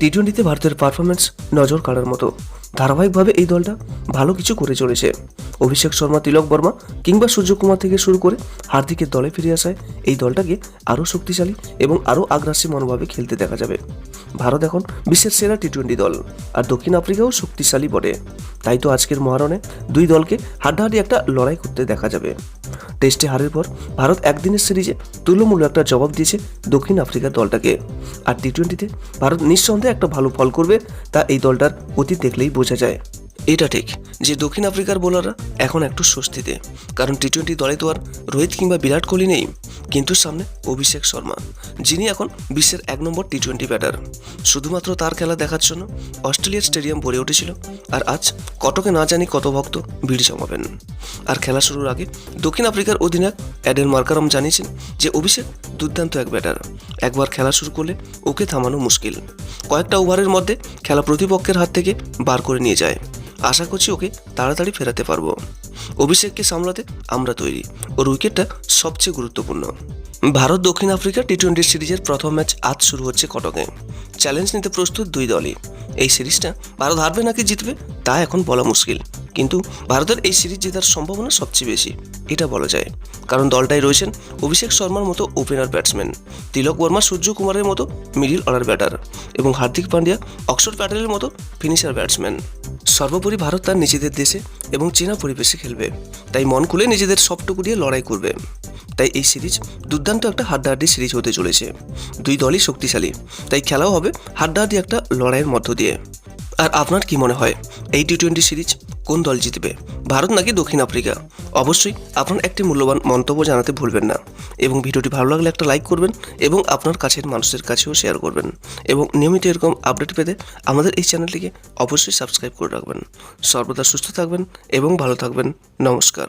টি টোয়েন্টিতে ভারতের পারফরমেন্স নজর কাড়ার মতো। ধারাবাহিকভাবে এই দলটা ভালো কিছু করে চলেছে। অভিষেক শর্মা, তিলক বর্মা কিংবা সূর্যকুমার থেকে শুরু করে হার্দিকের দলে ফিরে আসায় এই দলটাকে আরও শক্তিশালী এবং আরও আগ্রাসী মনোভাবে খেলতে দেখা যাবে। ভারত এখন বিশ্বের সেরা টি টোয়েন্টি দল আর দক্ষিণ আফ্রিকাও শক্তিশালী বটে। তাই তো আজকের মহারণে দুই দলকে হাড্ডাহাড্ডি একটা লড়াই করতে দেখা যাবে। টেস্টে হারের পর ভারত একদিনের সিরিজে তুলমূল্য একটা জবাব দিয়েছে দক্ষিণ আফ্রিকার দলটাকে। আর টি টোয়েন্টিতে ভারত নিঃসন্দেহে একটা ভালো ফল করবে, তা এই দলটার অতীত দেখলেই বোঝা যায়। এটা ঠিক যে দক্ষিণ আফ্রিকার বোলাররা এখন একটু স্বস্তিতে, কারণ টি টোয়েন্টি দলে তো আর রোহিত কিংবা বিরাট কোহলি নেই। কিন্তু সামনে অভিষেক শর্মা, যিনি এখন বিশ্বের এক নম্বর টি টোয়েন্টি ব্যাটার শুধুমাত্র তার খেলা দেখার জন্য অস্ট্রেলিয়ার স্টেডিয়াম ভরে উঠেছিল আর আজ কটকে না জানি কত ভক্ত ভিড় জমাবেন। আর খেলা শুরুর আগে দক্ষিণ আফ্রিকার অধিনায়ক অ্যাডেন মার্কারম জানিয়েছেন যে অভিষেক দুর্দান্ত এক ব্যাটার একবার খেলা শুরু করলে ওকে থামানো মুশকিল। কয়েকটা ওভারের মধ্যে খেলা প্রতিপক্ষের হাত থেকে বার করে নিয়ে যায়। আশা করছি ওকে তাড়াতাড়ি ফেরাতে পারব। অভিষেককে সামলাতে আমরা তৈরি। ওর উইকেটটা সবচেয়ে গুরুত্বপূর্ণ। ভারত দক্ষিণ আফ্রিকা টি টোয়েন্টি সিরিজের প্রথম ম্যাচ আজ শুরু হচ্ছে কটকে। চ্যালেঞ্জ নিতে প্রস্তুত দুই দলই। এই সিরিজটা ভারত হারবে নাকি জিতবে, তা এখন বলা মুশকিল। কিন্তু ভারতের এই সিরিজ জেতার সম্ভাবনা সবচেয়ে বেশি, এটা বলা যায়। কারণ দলটায় রয়েছেন অভিষেক শর্মার মতো ওপেনার ব্যাটসম্যান, তিলক বর্মা, সূর্য কুমারের মতো মিডিল অর্ডার ব্যাটার এবং হার্দিক পান্ডিয়া, অক্ষর প্যাটেলের মতো ফিনিশার ব্যাটসম্যান। সর্বোপরি ভারত তার নিজেদের দেশে এবং চেনা পরিবেশে খেলবে। তাই মন খুলে নিজেদের সবটুকু দিয়ে লড়াই করবে। তাই এই সিরিজ দুর্দান্ত একটা হাড্ডাহাড্ডি সিরিজ হতে চলেছে। দুই দলই শক্তিশালী। তাই খেলাও হবে হাড্ডাহাড্ডি একটা লড়াইয়ের মধ্য দিয়ে। আর আপনার কি মনে হয়? এই টি টোয়েন্টি সিরিজ কোন দল জিতবে? ভারত নাকি দক্ষিণ আফ্রিকা? অবশ্যই আপনার একটি মূল্যবান মন্তব্য জানাতে ভুলবেন না এবং ভিডিওটি ভালো লাগলে একটা লাইক করবেন এবং আপনার কাছের মানুষের কাছেও শেয়ার করবেন এবং নিয়মিত এরকম আপডেট পেতে আমাদের এই চ্যানেলটিকে অবশ্যই সাবস্ক্রাইব করে রাখবেন। সর্বদা সুস্থ থাকবেন এবং ভালো থাকবেন। নমস্কার।